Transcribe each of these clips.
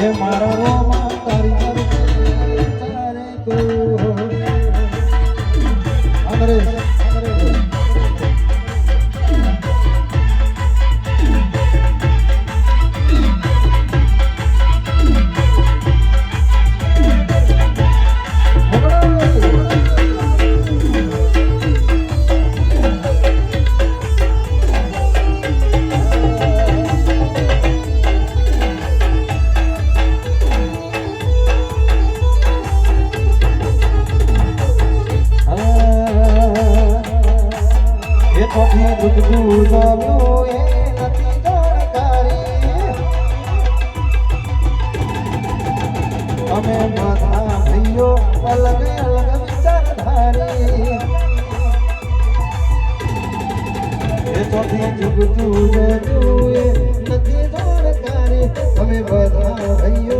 હે મારા રોમા તારી તોથી દુઃખનું એ નથી જાણકારી અમે બધા ભાઈઓ અલગ અલગ વિચારધારી એ તોથી દુઃખનું જમ્યું એ નથી અમે બધા ભાઈઓ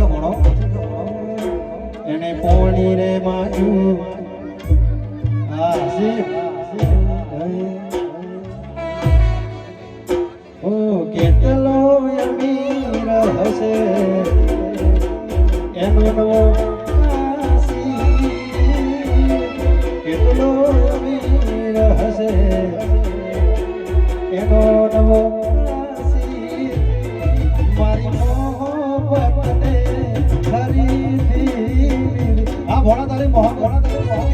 આશિક એને માજુ આશિક ઓ કેટલો અમીર હશે. એનો કેટલો અમીર હશે. ભોળા તારી મોહ ભોળા તારી મોહ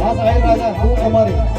હા સાહેબ રાજા હું તમારી.